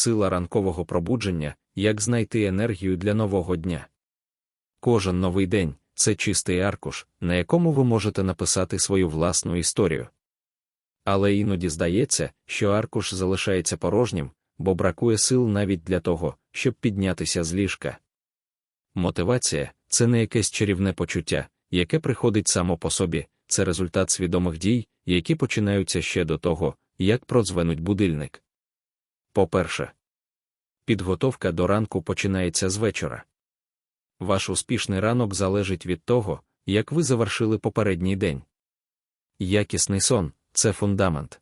Сила ранкового пробудження, як знайти енергію для нового дня. Кожен новий день це чистий аркуш, на якому ви можете написати свою власну історію. Але іноді здається, що аркуш залишається порожнім, бо бракує сил навіть для того, щоб піднятися з ліжка. Мотивація це не якесь чарівне почуття, яке приходить само по собі, це результат свідомих дій, які починаються ще до того, як продзвенуть будильник. По-перше, підготовка до ранку починається з вечора. Ваш успішний ранок залежить від того, як ви завершили попередній день. Якісний сон це фундамент.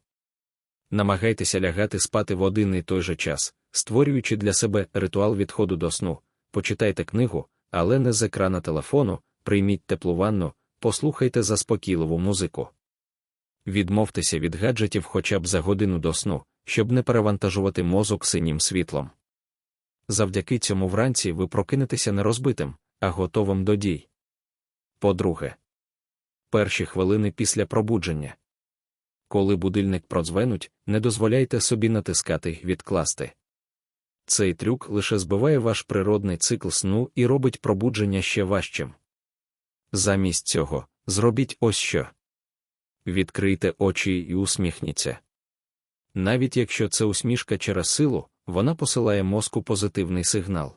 Намагайтеся лягати спати в один і той же час, створюючи для себе ритуал відходу до сну, почитайте книгу, але не з екрана телефону, прийміть теплу ванну, послухайте заспокійливу музику. Відмовтеся від гаджетів хоча б за годину до сну, щоб не перевантажувати мозок синім світлом. Завдяки цьому вранці ви прокинетеся не розбитим, а готовим до дій. По-друге, перші хвилини після пробудження. Коли будильник продзвенуть, не дозволяйте собі натискати відкласти. Цей трюк лише збиває ваш природний цикл сну і робить пробудження ще важчим. Замість цього, зробіть ось що. Відкрийте очі і усміхніться. Навіть якщо це усмішка через силу, вона посилає мозку позитивний сигнал.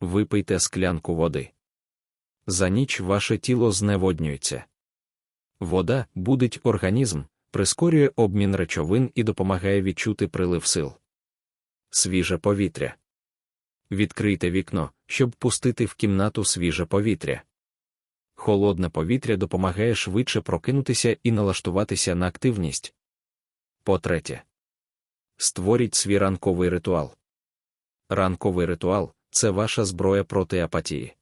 Випийте склянку води. За ніч ваше тіло зневоднюється. Вода будить організм, прискорює обмін речовин і допомагає відчути прилив сил. Свіже повітря. Відкрийте вікно, щоб пустити в кімнату свіже повітря. Холодне повітря допомагає швидше прокинутися і налаштуватися на активність. По-третє, створіть свій ранковий ритуал. Ранковий ритуал це ваша зброя проти апатії.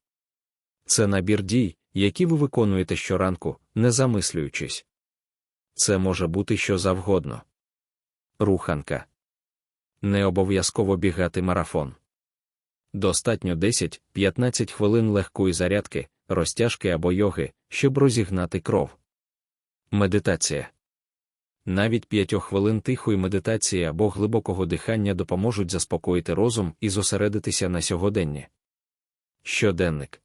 Це набір дій, які ви виконуєте щоранку, не замислюючись. Це може бути що завгодно. Руханка. Не обов'язково бігати марафон. Достатньо 10-15 хвилин легкої зарядки, розтяжки або йоги, щоб розігнати кров. Медитація. Навіть п'ятьох хвилин тихої медитації або глибокого дихання допоможуть заспокоїти розум і зосередитися на сьогоденні. Щоденник.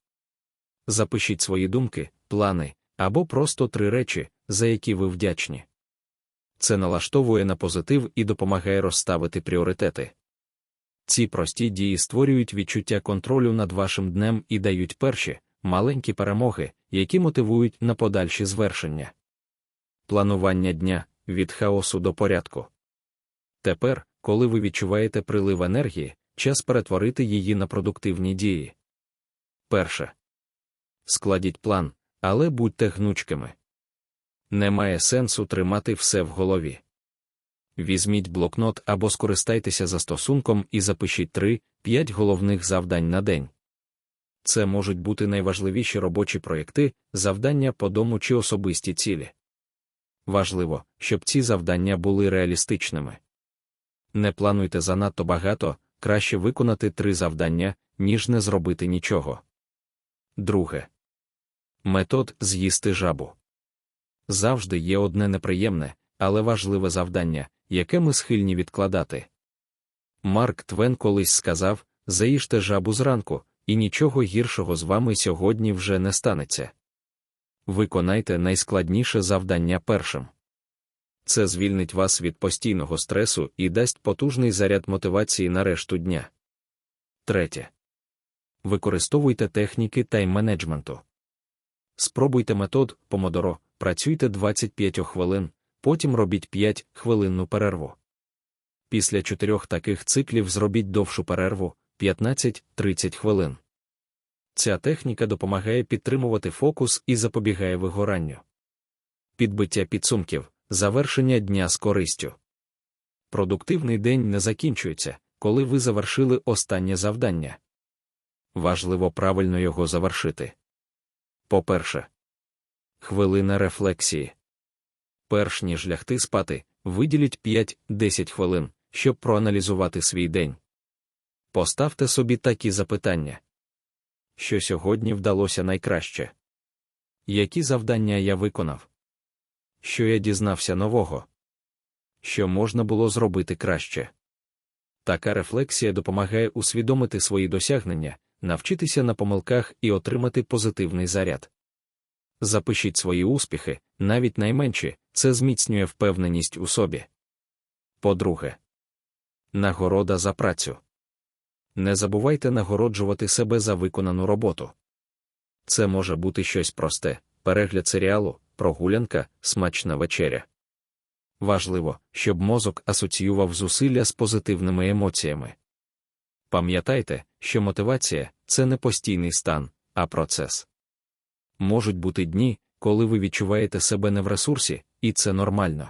Запишіть свої думки, плани або просто три речі, за які ви вдячні. Це налаштовує на позитив і допомагає розставити пріоритети. Ці прості дії створюють відчуття контролю над вашим днем і дають перші, маленькі перемоги, які мотивують на подальші звершення. Планування дня від хаосу до порядку. Тепер, коли ви відчуваєте прилив енергії, час перетворити її на продуктивні дії. Перше. Складіть план, але будьте гнучкими. Немає сенсу тримати все в голові. Візьміть блокнот або скористайтеся застосунком і запишіть 3-5 головних завдань на день. Це можуть бути найважливіші робочі проєкти, завдання по дому чи особисті цілі. Важливо, щоб ці завдання були реалістичними. Не плануйте занадто багато, краще виконати три завдання, ніж не зробити нічого. Друге метод з'їсти жабу. Завжди є одне неприємне, але важливе завдання, яке ми схильні відкладати. Марк Твен колись сказав заїжте жабу зранку, і нічого гіршого з вами сьогодні вже не станеться. Виконайте найскладніше завдання першим. Це звільнить вас від постійного стресу і дасть потужний заряд мотивації на решту дня. Третє. Використовуйте техніки тайм-менеджменту. Спробуйте метод помодоро, працюйте 25 хвилин, потім робіть 5 хвилинну перерву. Після чотирьох таких циклів зробіть довшу перерву 15-30 хвилин. Ця техніка допомагає підтримувати фокус і запобігає вигоранню. Підбиття підсумків, завершення дня з користю. Продуктивний день не закінчується, коли ви завершили останнє завдання. Важливо правильно його завершити. По-перше, хвилина рефлексії. Перш ніж лягти спати, виділіть 5-10 хвилин, щоб проаналізувати свій день. Поставте собі такі запитання що сьогодні вдалося найкраще. Які завдання я виконав? Що я дізнався нового? Що можна було зробити краще? Така рефлексія допомагає усвідомити свої досягнення, навчитися на помилках і отримати позитивний заряд. Запишіть свої успіхи, навіть найменші, це зміцнює впевненість у собі. По-друге, нагорода за працю. Не забувайте нагороджувати себе за виконану роботу. Це може бути щось просте, перегляд серіалу, прогулянка, смачна вечеря. Важливо, щоб мозок асоціював зусилля з позитивними емоціями. Пам'ятайте, що мотивація це не постійний стан, а процес. Можуть бути дні, коли ви відчуваєте себе не в ресурсі, і це нормально.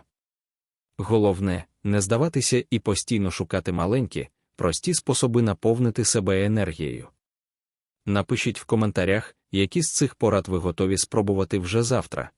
Головне, не здаватися і постійно шукати маленькі, прості способи наповнити себе енергією. Напишіть в коментарях, які з цих порад ви готові спробувати вже завтра.